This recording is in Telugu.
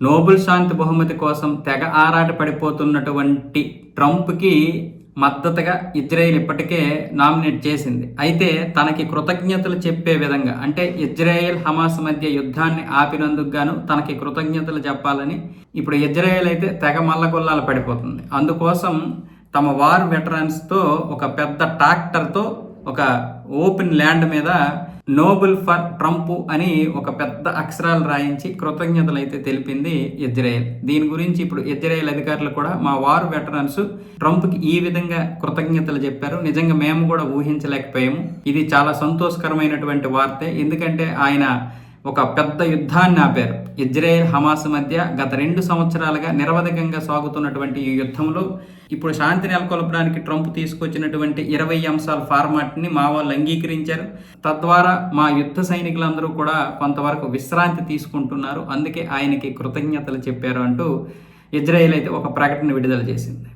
నోబెల్ శాంతి బహుమతి కోసం తెగ ఆరాట పడిపోతున్నటువంటి ట్రంప్కి మద్దతుగా ఇజ్రాయెల్ ఇప్పటికే నామినేట్ చేసింది. అయితే తనకి కృతజ్ఞతలు చెప్పే విధంగా అంటే ఇజ్రాయెల్ హమాస్ మధ్య యుద్ధాన్ని ఆపినందుకు గాను తనకి కృతజ్ఞతలు చెప్పాలని ఇప్పుడు ఇజ్రాయెల్ అయితే తెగ మల్లగొల్లాలు పడిపోతుంది. అందుకోసం తమ వార్ వెటరన్స్తో ఒక పెద్ద ట్రాక్టర్తో ఒక ఓపెన్ ల్యాండ్ మీద నోబెల్ ఫర్ ట్రంప్ అని ఒక పెద్ద అక్షరాలు రాయించి కృతజ్ఞతలు అయితే తెలిపింది ఇజ్రాయెల్ దీని గురించి ఇప్పుడు ఇజ్రాయెల్ అధికారులు కూడా మా వార్ వెటరన్స్ ట్రంప్కి ఈ విధంగా కృతజ్ఞతలు చెప్పారు. నిజంగా మేము కూడా ఊహించలేకపోయాము. ఇది చాలా సంతోషకరమైనటువంటి వార్తే. ఎందుకంటే ఆయన ఒక పెద్ద యుద్ధాన్ని ఆపారు. ఇజ్రాయెల్ హమాస్ మధ్య గత రెండు సంవత్సరాలుగా నిరవధికంగా సాగుతున్నటువంటి ఈ యుద్ధంలో ఇప్పుడు శాంతి నెలకొల్పడానికి ట్రంప్ తీసుకొచ్చినటువంటి ఇరవై అంశాల ఫార్మాట్ని మా వాళ్ళు అంగీకరించారు. తద్వారా మా యుద్ధ సైనికులందరూ కూడా కొంతవరకు విశ్రాంతి తీసుకుంటున్నారు. అందుకే ఆయనకి కృతజ్ఞతలు చెప్పారు అంటూ ఇజ్రాయెల్ అయితే ఒక ప్రకటన విడుదల చేసింది.